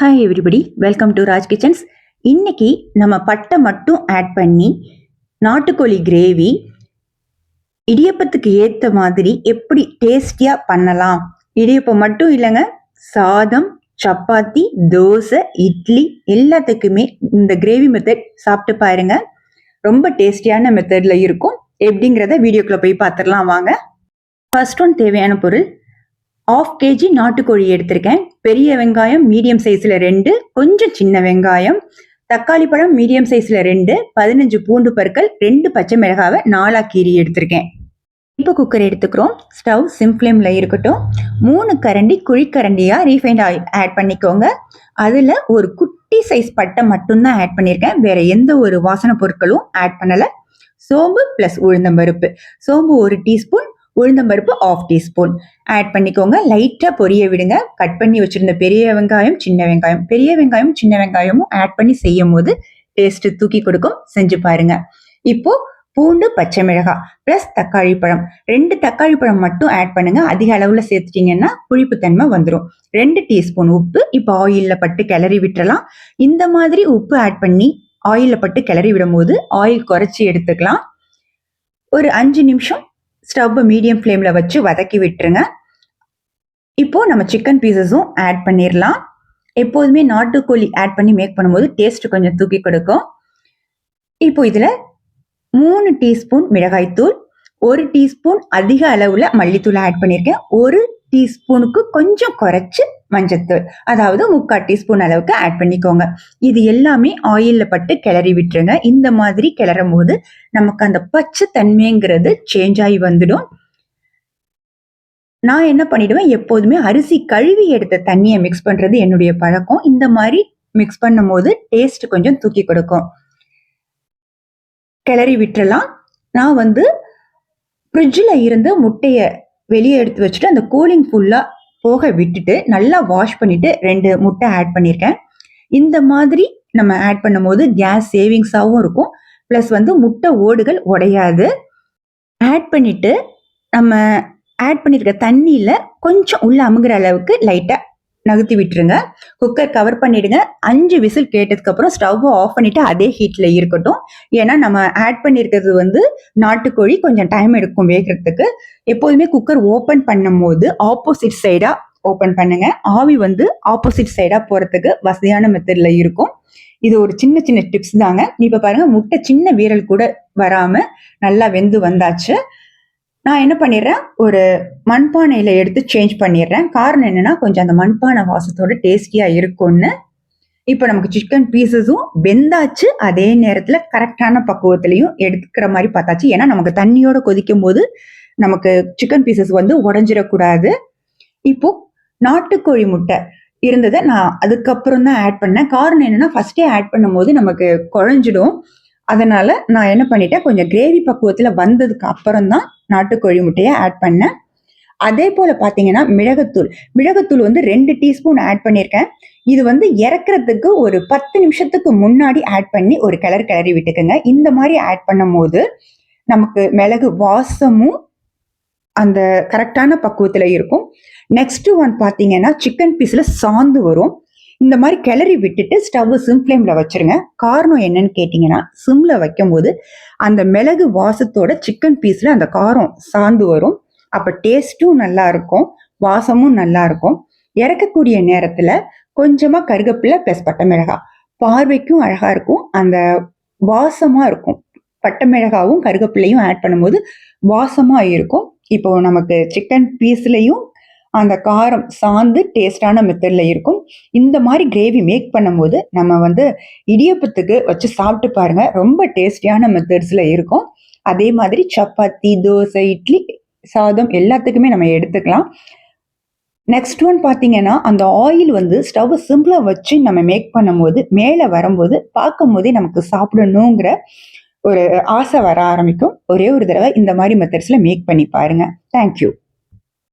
Hi everybody welcome to Raj kitchens இன்னைக்கு நம்ம பட்டை மட்டும் ஆட் பண்ணி நாட்டுக்கோழி கிரேவி இடியப்பத்துக்கு ஏற்ற மாதிரி எப்படி டேஸ்டியாக பண்ணலாம்? இடியப்பம் மட்டும் இல்லைங்க சாதம் சப்பாத்தி தோசை இட்லி எல்லாத்துக்குமே இந்த கிரேவி மெத்தட் சாப்பிட்டு பாருங்க. ரொம்ப டேஸ்டியான மெத்தடில் இருக்கும். எப்படிங்கிறத வீடியோக்குள்ளே போய் பார்த்துடலாம். வாங்க. ஃபர்ஸ்ட் ஒன் தேவையான பொருள் ஆஃப் கேஜி நாட்டுக்கோழி எடுத்திருக்கேன். பெரிய வெங்காயம் மீடியம் சைஸில் ரெண்டு கொஞ்சம் சின்ன வெங்காயம் தக்காளி பழம் மீடியம் சைஸில் ரெண்டு பதினஞ்சு பூண்டு பற்கள் ரெண்டு பச்சை மிளகாவை நாலா கீரி எடுத்திருக்கேன். இப்போ குக்கர் எடுத்துக்கிறோம். ஸ்டவ் சிம் ஃப்ளேமில் இருக்கட்டும். மூணு கரண்டி குழிக்கரண்டியாக ரீஃபைண்ட் ஆயில் ஆட் பண்ணிக்கோங்க. அதில் ஒரு குட்டி சைஸ் பட்டை மட்டும்தான் ஆட் பண்ணியிருக்கேன் வேற எந்த ஒரு வாசனை பொருட்களும் ஆட் பண்ணலை. சோம்பு ப்ளஸ் உளுந்தம்பருப்பு. சோம்பு ஒரு டீஸ்பூன் உளுந்தம்பருப்பு ஆஃப் டீஸ்பூன் ஆட் பண்ணிக்கோங்க. லைட்டாக பொரிய விடுங்க. கட் பண்ணி வச்சுருந்த பெரிய வெங்காயம் சின்ன வெங்காயம். பெரிய வெங்காயம் சின்ன வெங்காயமும் ஆட் பண்ணி செய்யும் போது டேஸ்ட்டு தூக்கி கொடுக்கும். செஞ்சு பாருங்க. இப்போ பூண்டு பச்சை மிளகாய் ப்ளஸ் தக்காளி பழம். ரெண்டு தக்காளி பழம் மட்டும் ஆட் பண்ணுங்க. அதிக அளவில் சேர்த்துட்டீங்கன்னா புளிப்புத்தன்மை வந்துடும் ரெண்டு டீஸ்பூன் உப்பு. இப்போ ஆயிலில் பட்டு கிளறி விட்டுறலாம். இந்த மாதிரி உப்பு ஆட் பண்ணி ஆயிலில் பட்டு கிளறி விடும் போது ஆயில் குறைச்சி எடுத்துக்கலாம். ஒரு அஞ்சு நிமிஷம் ஸ்டவ் மீடியம் ஃப்ளேமில் வச்சு வதக்கி விட்டுருங்க. இப்போது நம்ம சிக்கன் பீசஸும் ஆட் பண்ணிடலாம் எப்போதுமே நாட்டுக்கோழி ஆட் பண்ணி மேக் பண்ணும்போது டேஸ்ட் கொஞ்சம் தூக்கி கொடுக்கும். இப்போ இதில் மூணு டீஸ்பூன் மிளகாய்த்தூள் ஒரு டீஸ்பூன் அதிக அளவில் மல்லித்தூள் ஆட் பண்ணியிருக்கேன் ஒரு டீஸ்பூனுக்கு கொஞ்சம் குறைச்சி மஞ்சத்தூள். அதாவது முக்கால் டீஸ்பூன் அளவுக்கு ஆட் பண்ணிக்கோங்க. இது எல்லாமே ஆயிலில் பட்டு கிளறி விட்டுருங்க. இந்த மாதிரி கிளறும் போது நமக்கு அந்த பச்சை தன்மைங்கிறது சேஞ்ச் ஆகி வந்துடும். நான் என்ன பண்ணிடுவேன்? எப்போதுமே அரிசி கழுவி எடுத்த தண்ணியை மிக்ஸ் பண்ணுறது என்னுடைய பழக்கம். இந்த மாதிரி மிக்ஸ் பண்ணும் போது டேஸ்ட் கொஞ்சம் தூக்கி கொடுக்கும். கிளறி விட்டுறலாம். நான் வந்து ஃப்ரிட்ஜில் இருந்து முட்டையை வெளியே எடுத்து வச்சுட்டு அந்த கூலிங் ஃபுல்லாக போக விட்டுட்டு நல்லா வாஷ் பண்ணிவிட்டு ரெண்டு முட்டை ஆட் பண்ணியிருக்கேன் இந்த மாதிரி நம்ம ஆட் பண்ணும்போது கேஸ் சேவிங்ஸாகவும் இருக்கும். ப்ளஸ் வந்து முட்டை ஓடுகள் உடையாது. ஆட் பண்ணிவிட்டு நம்ம ஆட் பண்ணியிருக்க தண்ணியில் கொஞ்சம் உள்ளே அமுகிற அளவுக்கு லைட்டாக நகர்த்தி விட்டுருங்க. குக்கர் கவர் பண்ணிடுங்க. அஞ்சு விசில் கேட்டதுக்கு அப்புறம் ஸ்டவ் ஆஃப் பண்ணிட்டு அதே ஹீட்ல இருக்கட்டும். ஏன்னா நம்ம ஆட் பண்ணியிருக்கிறது வந்து நாட்டுக்கோழி கொஞ்சம் டைம் எடுக்கும் வேகிறதுக்கு. எப்போதுமே குக்கர் ஓப்பன் பண்ணும் போது ஆப்போசிட் சைடா ஓப்பன் பண்ணுங்க. ஆவி வந்து ஆப்போசிட் சைடா போறதுக்கு வசதியான மெத்தட்ல இருக்கும். இது ஒரு சின்ன சின்ன டிப்ஸ் தாங்க. இப்ப பாருங்க முட்டை சின்ன வீரல் கூட வராம நல்லா வெந்து வந்தாச்சு. நான் என்ன பண்ணிடுறேன்? ஒரு மண்பானையில் எடுத்து சேஞ்ச் பண்ணிடுறேன். காரணம் என்னன்னா கொஞ்சம் அந்த மண்பானை வாசத்தோட டேஸ்டியாக இருக்கும்னு. இப்போ நமக்கு சிக்கன் பீசஸும் வெந்தாச்சு. அதே நேரத்தில் கரெக்டான பக்குவத்துலையும் எடுத்துக்கிற மாதிரி பார்த்தாச்சு. ஏன்னா நமக்கு தண்ணியோட கொதிக்கும் போது நமக்கு சிக்கன் பீசஸ் வந்து உடஞ்சிடக்கூடாது. இப்போ நாட்டுக்கோழி முட்டை இருந்ததை நான் அதுக்கப்புறம் தான் ஆட் பண்ணேன். காரணம் என்னென்னா ஃபஸ்ட்டே ஆட் பண்ணும்போது நமக்கு குழஞ்சிடும். அதனால் நான் என்ன பண்ணிட்டேன்? கொஞ்சம் கிரேவி பக்குவத்தில் வந்ததுக்கு அப்புறம் தான் நாட்டுக்கோழி முட்டையை ஆட் பண்ணேன் அதே போல பார்த்தீங்கன்னா மிளகுத்தூள். மிளகுத்தூள் வந்து ரெண்டு டீஸ்பூன் ஆட் பண்ணியிருக்கேன் இது வந்து இறக்குறதுக்கு ஒரு பத்து நிமிஷத்துக்கு முன்னாடி ஆட் பண்ணி ஒரு கிளர் கிளறி விட்டுக்கோங்க. இந்த மாதிரி ஆட் பண்ணும் போது நமக்கு மிளகு வாசமும் அந்த கரெக்டான பக்குவத்தில் இருக்கும். நெக்ஸ்ட் ஒன் பார்த்தீங்கன்னா சிக்கன் பீஸில் சாந்து வரும். இந்த மாதிரி கிளறி விட்டுட்டு ஸ்டவ் சிம் ஃப்ளேமில் வச்சுருங்க. காரணம் என்னன்னு கேட்டிங்கன்னா சிம்மில் வைக்கும்போது அந்த மிளகு வாசத்தோட சிக்கன் பீஸில் அந்த காரம் சார்ந்து வரும். அப்போ டேஸ்ட்டும் நல்லா இருக்கும் வாசமும் நல்லா இருக்கும். இறக்கக்கூடிய நேரத்தில் கொஞ்சமாக கருகப்பில்லை ப்ளஸ் பட்டை மிளகாய் பார்வைக்கும் அழகாக இருக்கும் அந்த வாசமாக இருக்கும். பட்டை மிளகாவும் கருகப்பிள்ளையும் ஆட் பண்ணும்போது வாசமாக இருக்கும். இப்போ நமக்கு சிக்கன் பீஸ்லையும் அந்த காரம் சாந்து டேஸ்டான மெத்தடில் இருக்கும். இந்த மாதிரி கிரேவி மேக் பண்ணும்போது நம்ம வந்து இடியப்பத்துக்கு வச்சு சாப்பிட்டு பாருங்கள் ரொம்ப டேஸ்டியான மெத்தட்ஸில் இருக்கும். அதே மாதிரி சப்பாத்தி தோசை இட்லி சாதம் எல்லாத்துக்குமே நம்ம எடுத்துக்கலாம். நெக்ஸ்ட் ஒன் பார்த்தீங்கன்னா அந்த ஆயில் வந்து ஸ்டவ் சிம்பிளாக வச்சு நம்ம மேக் பண்ணும்போது மேலே வரும்போது பார்க்கும் போதே நமக்கு சாப்பிடணுங்கிற ஒரு ஆசை வர ஆரம்பிக்கும். ஒரே ஒரு தடவை இந்த மாதிரி மெத்தட்ஸில் மேக் பண்ணி பாருங்கள் தேங்க்யூ